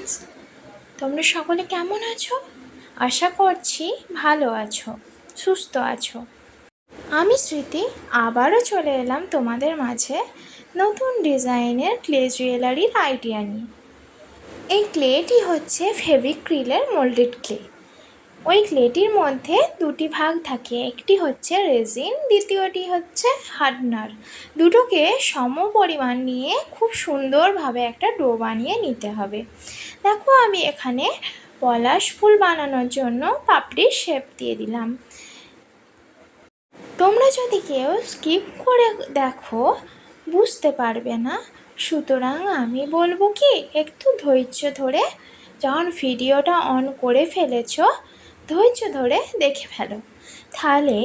Friends তোমরা সকলে কেমন আছো? আশা করছি ভালো আছো, সুস্থ আছো। আমি স্মৃতি, আবারও চলে এলাম তোমাদের মাঝে নতুন ডিজাইনের ক্লে জুয়েলারির আইডিয়া নিয়ে। এই ক্লেটি হচ্ছে ফেভিক্রিলের মোল্ডেড ক্লে ওই ক্লেটির মধ্যে দুটি ভাগ থাকে। একটি হচ্ছে রেজিন, দ্বিতীয়টি হচ্ছে হার্ডনার। দুটোকে সম পরিমাণ নিয়ে খুব সুন্দরভাবে একটা ডো বানিয়ে নিতে হবে। দেখো আমি এখানে পলাশ ফুল বানানোর জন্য পাপড়ির শেপ দিয়ে দিলাম। তোমরা যদি কেউ স্কিপ করে দেখো, বুঝতে পারবে না। সুতরাং আমি বলব কি, একটু ধৈর্য ধরে যখন ভিডিওটা অন করে ফেলেছো ধৈর্য ধরে দেখে ফেলো। তাহলে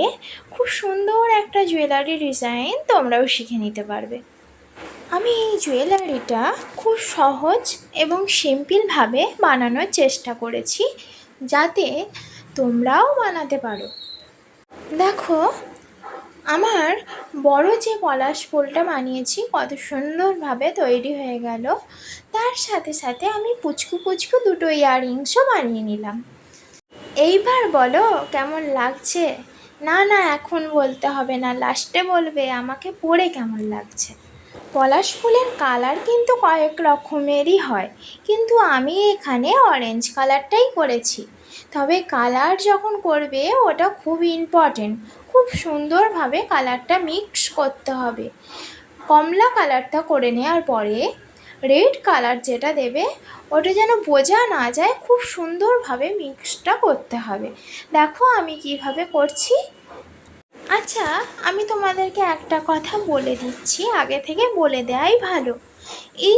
খুব সুন্দর একটা জুয়েলারি ডিজাইন তোমরাও শিখে নিতে পারবে। আমি এই জুয়েলারিটা খুব সহজ এবং সিম্পলভাবে বানানোর চেষ্টা করেছি, যাতে তোমরাও বানাতে পারো। দেখো, আমার বড় যে পলাশ ফুলটা বানিয়েছি, কত সুন্দরভাবে তৈরি হয়ে গেল। তার সাথে সাথে আমি পুচকু পুচকু দুটো ইয়াররিংসও বানিয়ে নিলাম। এইবার বলো, কেমন লাগছে? না না, এখন বলতে হবে না লাস্টে বলবে, আমাকে পরে কেমন লাগছে? পলাশ ফুলের কালার কিন্তু কয়েক রকমেরই হয়, কিন্তু আমি এখানে অরেঞ্জ কালারটাই করেছি। তবে কালার যখন করবে, ওটা খুব ইম্পর্টেন্ট খুব সুন্দরভাবে কালারটা মিক্স করতে হবে। কমলা কালারটা করে নেওয়ার পরে রেড কালার যেটা দেবে, ওটা যেন বোঝা না যায়, খুব সুন্দরভাবে মিক্সটা করতে হবে। দেখো আমি কীভাবে করছি। আচ্ছা আমি তোমাদেরকে একটা কথা বলে দিচ্ছি, আগে থেকে বলে দেওয়াই ভালো। এই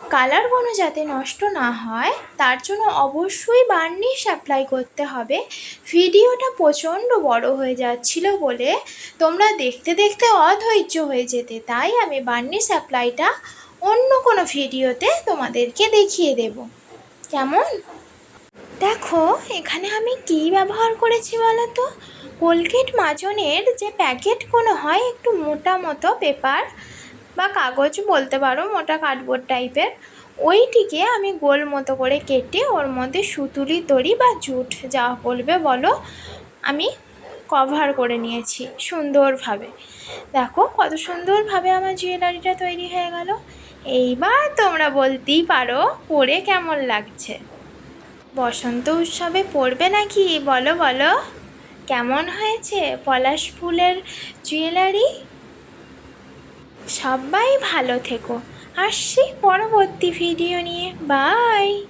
কালারগুলো যাতে নষ্ট না হয়, তার জন্য অবশ্যই বার্নিশ অ্যাপ্লাই করতে হবে। ভিডিওটা প্রচণ্ড বড় হয়ে যাচ্ছিল বলে তোমরা দেখতে দেখতে অধৈর্য হয়ে যেতে। তাই আমি বার্নিশ অ্যাপ্লাইটা অন্য কোনো ভিডিওতে তোমাদেরকে দেখিয়ে দেব। কেমন? দেখো, এখানে আমি কী ব্যবহার করেছি বলো তো কোলগেট মাজনের যে প্যাকেটগুলো হয়, একটু মোটা মতো পেপার বা কাগজ বলতে পারো, মোটা কার্ডবোর্ড টাইপের ওইটিকে আমি গোল মতো করে কেটে ওর মধ্যে সুতুলি দড়ি বা জুট যা বলবে বলো, আমি কভার করে নিয়েছি সুন্দরভাবে। দেখো, কত সুন্দরভাবে আমার জুয়েলারিটা তৈরি হয়ে গেল। এইবার তোমরা বলতেই পারো পড়ে কেমন লাগছে। বসন্ত উৎসবে পড়বে নাকি? বলো বলো। কেমন হয়েছে পলাশ ফুলের জুয়েলারি? সবাই ভালো থেকো। আসছি পরবর্তী ভিডিও নিয়ে। বাই